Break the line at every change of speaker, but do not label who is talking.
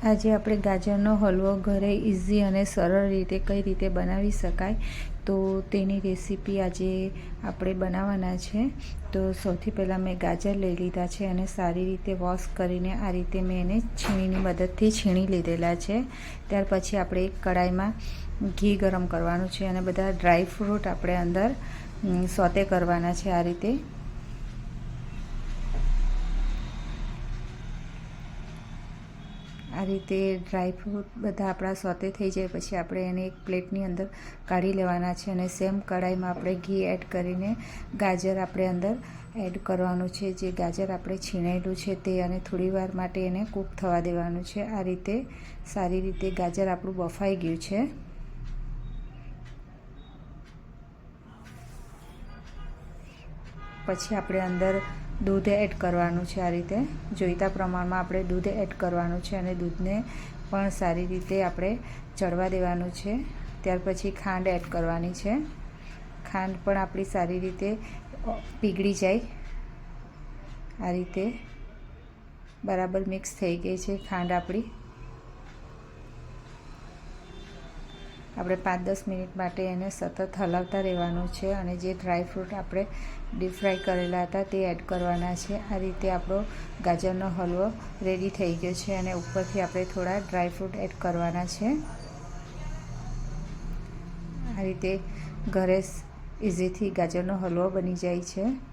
આજે આપણે ગાજરનો હલવો ઘરે ઇઝી અને સરળ રીતે કઈ રીતે બનાવી શકાય, તો તેની રેસીપી આજે આપણે બનાવવાના છે. તો સૌથી પહેલાં મેં ગાજર લઈ લીધા છે અને સારી રીતે વોશ કરીને આ રીતે મેં એને છીણીની મદદથી છીણી લીધેલા છે. ત્યાર પછી આપણે એક કડાઈમાં ઘી ગરમ કરવાનું છે અને બધા ડ્રાય ફ્રૂટ આપણે અંદર સોતે કરવાના છે આ રીતે. આ રીતે ડ્રાય ફ્રૂટ બધા આપણા સોતે થઈ જાય, પછી આપણે એને એક પ્લેટની અંદર કાઢી લેવાના છે અને સેમ કઢાઈમાં આપણે ઘી એડ કરીને ગાજર આપણે અંદર એડ કરવાનું છે. જે ગાજર આપણે છીણેલું છે તે અને થોડી વાર માટે એને કૂક થવા દેવાનું છે. આ રીતે સારી રીતે ગાજર આપણું બફાઈ ગયું છે. પછી આપણે અંદર દૂધ એડ કરવાનું છે આ રીતે. જોઈતા પ્રમાણમાં આપણે દૂધ એડ કરવાનું છે અને દૂધને પણ સારી રીતે આપણે ચડવા દેવાનું છે. ત્યાર પછી ખાંડ એડ કરવાની છે. ખાંડ પણ આપણી સારી રીતે પીગળી જાય. આ રીતે બરાબર મિક્સ થઈ ગઈ છે ખાંડ આપણી. આપણે પાંચ દસ મિનિટ માટે એને સતત હલાવતા રહેવાનું છે અને જે ડ્રાય ફ્રૂટ આપણે ડીપ ફ્રાય કરેલા હતા તે એડ કરવાના છે. આ રીતે આપણો ગાજરનો હલવો રેડી થઈ ગયો છે અને ઉપરથી આપણે થોડા ડ્રાય ફ્રૂટ એડ કરવાના છે. આ રીતે ઘરે ઇઝીથી ગાજરનો હલવો બની જાય છે.